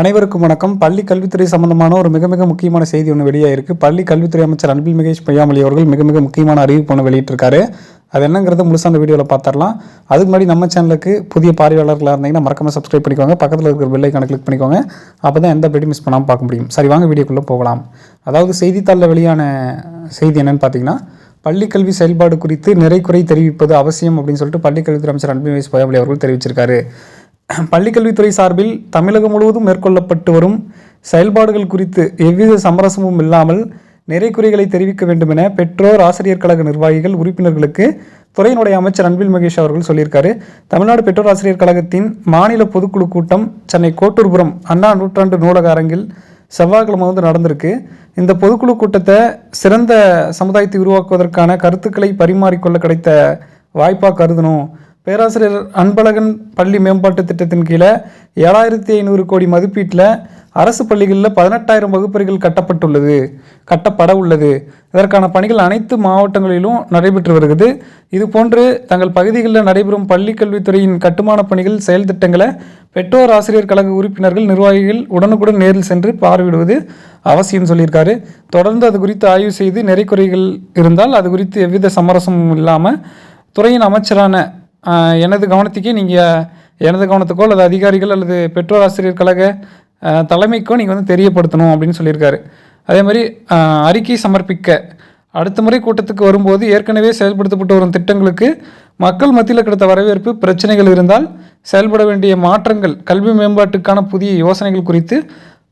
அனைவருக்கும் வணக்கம். பள்ளி கல்வித்துறை சம்பந்தமான ஒரு மிக மிக முக்கியமான செய்தி ஒன்று வெளியாயிருக்கு. பள்ளி கல்வித்துறை அமைச்சர் அன்பில் மகேஷ் பொய்யாமொழி அவர்கள் மிக மிக முக்கியமான அறிவிப்பு ஒன்று வெளியிட்டிருக்காரு. அது என்னங்கிறத முழுசாக அந்த வீடியோவில் பார்த்துடலாம் அதுக்கு முன்னாடி நம்ம சேனலுக்கு புதிய பார்வையாளர்களாக இருந்தீங்கன்னா மறக்காம சப்ஸ்கிரைப் பண்ணிக்கோங்க. பக்கத்தில் இருக்கிற பெல் கிளிக் பண்ணிக்கோங்க. அப்போ தான் எந்த வீடியோ மிஸ் பண்ணாமல் பார்க்க முடியும். சரி வாங்க வீடியோக்குள்ளே போகலாம். அதாவது செய்தித்தாளில் வெளியான செய்தி என்னென்னு பார்த்தீங்கன்னா பள்ளி கல்வி செயல்பாடு குறித்து நிறை குறை தெரிவிப்பது அவசியம் அப்படின்னு சொல்லிட்டு பள்ளி கல்வித்துறை அமைச்சர் அன்பில் மகேஷ் பொய்யாமொழி அவர்கள் தெரிவிச்சிருக்காரு. பள்ளிக்கல்வித்துறை சார்பில் தமிழகம் முழுவதும் மேற்கொள்ளப்பட்டு வரும் செயல்பாடுகள் குறித்து எவ்வித சமரசமும் இல்லாமல் நிறை குறைகளை தெரிவிக்க வேண்டும் என பெற்றோர் ஆசிரியர் கழக நிர்வாகிகள் உறுப்பினர்களுக்கு துறையினுடைய அமைச்சர் அன்பில் மகேஷ் அவர்கள் சொல்லியிருக்காரு. தமிழ்நாடு பெற்றோர் ஆசிரியர் கழகத்தின் மாநில பொதுக்குழு கூட்டம் சென்னை கோட்டூர்புரம் அண்ணா நூற்றாண்டு நூலக அரங்கில் செவ்வாய்க்கிழமை வந்து நடந்திருக்கு. இந்த பொதுக்குழு கூட்டத்தை சிறந்த சமுதாயத்தை உருவாக்குவதற்கான கருத்துக்களை பரிமாறிக்கொள்ள கிடைத்த வாய்ப்பாக கருதணும். பேராசிரியர் அன்பழகன் பள்ளி மேம்பாட்டு திட்டத்தின் கீழே ஏழாயிரத்தி ஐநூறு கோடி மதிப்பீட்டில் அரசு பள்ளிகளில் பதினெட்டாயிரம் வகுப்பறைகள் கட்டப்பட்டுள்ளது கட்டப்பட உள்ளது. இதற்கான பணிகள் அனைத்து மாவட்டங்களிலும் நடைபெற்று வருகிறது. இது போன்று தங்கள் பகுதிகளில் நடைபெறும் பள்ளி கல்வித்துறையின் கட்டுமான பணிகள் செயல் திட்டங்களை பெற்றோர் ஆசிரியர் கழக உறுப்பினர்கள் நிர்வாகிகள் உடனுக்குடன் நேரில் சென்று பார்வையிடுவது அவசியம் சொல்லியிருக்காரு. தொடர்ந்து அது குறித்து ஆய்வு செய்து நிறைக்குறைகள் இருந்தால் அது குறித்து எவ்வித சமரசமும் இல்லாமல் துறையின் அமைச்சரான எனது கவனத்துக்கே நீங்கள் எனது கவனத்துக்கோ அல்லது அதிகாரிகள் அல்லது பெற்றோர் ஆசிரியர் கழக தலைமைக்கோ நீங்கள் வந்து தெரியப்படுத்தணும் அப்படின்னு சொல்லியிருக்காரு. அதே மாதிரி அறிக்கை சமர்ப்பிக்க. அடுத்த முறை கூட்டத்துக்கு வரும்போது ஏற்கனவே செயல்படுத்தப்பட்டு வரும் திட்டங்களுக்கு மக்கள் மத்தியில் கிடைத்த வரவேற்பு பிரச்சனைகள் இருந்தால் செயல்பட வேண்டிய மாற்றங்கள் கல்வி மேம்பாட்டுக்கான புதிய யோசனைகள் குறித்து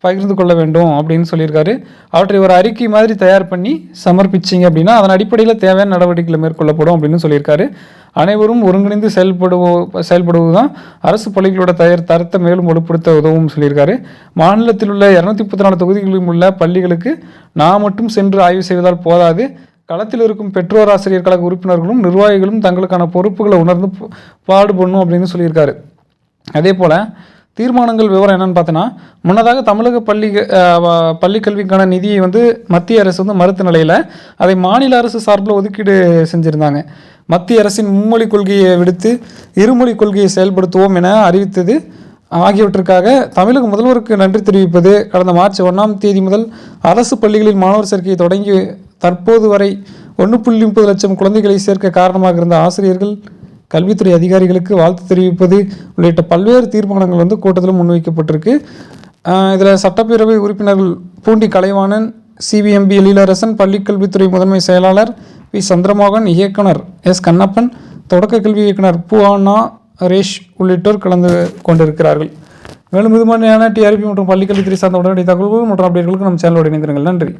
பகிர்ந்து கொள்ள வேண்டும் அப்படின்னு சொல்லியிருக்காரு. அவற்றை ஒரு அறிக்கை மாதிரி தயார் பண்ணி சமர்ப்பிச்சிங்க அப்படின்னா அதன் அடிப்படையில் தேவையான நடவடிக்கைகளை மேற்கொள்ளப்படும் அப்படின்னு சொல்லியிருக்காரு. அனைவரும் ஒருங்கிணைந்து செயல்படுவோ செயல்படுவது தான் அரசு பள்ளிகளோட தயார் தரத்தை மேலும் வலுப்படுத்த உதவும் சொல்லியிருக்காரு. மாநிலத்தில் உள்ள இரநூத்தி முப்பத்தி நாலு தொகுதிகளிலும் உள்ள பள்ளிகளுக்கு நான் மட்டும் சென்று ஆய்வு செய்வதால் போதாது. களத்தில் இருக்கும் பெற்றோர் ஆசிரியர் கழக உறுப்பினர்களும் நிர்வாகிகளும் தங்களுக்கான பொறுப்புகளை உணர்ந்து பாடுபடணும் அப்படின்னு சொல்லியிருக்காரு. அதே போல் தீர்மானங்கள் விவரம் என்னென்னு பார்த்தோன்னா முன்னதாக தமிழக பள்ளி பள்ளிக்கல்விக்கான கல்விக்கான நிதியை வந்து மத்திய அரசு வந்து மறுத்த நிலையில் அதை மாநில அரசு சார்பில் ஒதுக்கீடு செஞ்சுருந்தாங்க. மத்திய அரசின் மும்மொழி கொள்கையை விடுத்து இருமொழி கொள்கையை செயல்படுத்துவோம் என அறிவித்தது. ஆகியவற்றுக்காக தமிழக முதல்வருக்கு நன்றி தெரிவிப்பது கடந்த மார்ச் ஒன்றாம் தேதி முதல் அரசு பள்ளிகளில் மாணவர் சேர்க்கையை தொடங்கி தற்போது வரை ஒன்று புள்ளி முப்பது லட்சம் குழந்தைகளை சேர்க்க காரணமாக இருந்த ஆசிரியர்கள் கல்வித்துறை அதிகாரிகளுக்கு வாழ்த்து தெரிவிப்பது உள்ளிட்ட பல்வேறு தீர்மானங்கள் வந்து கூட்டத்தில் முன்வைக்கப்பட்டிருக்கு. இதில் சட்டப்பேரவை உறுப்பினர்கள் பூண்டி கலைவாணன் சிபிஎம்பி எழிலரசன் பள்ளிக்கல்வித்துறை முதன்மை செயலாளர் வி சந்திரமோகன் இயக்குனர் எஸ். கண்ணப்பன் தொடக்க கல்வி இயக்குனர் புவானா ஹரேஷ் ரேஷ் உள்ளிட்டோர் கலந்து கொண்டிருக்கிறார்கள். மேலும் இது மாதிரியான டிஆர்பி மற்றும் பள்ளிக்கல்வித்துறை சார்ந்த உடனடி தகவல்கள் மற்றும் அப்டேட்களுக்கு நம்ம சேனலோடு இணைந்திருங்கள். நன்றி.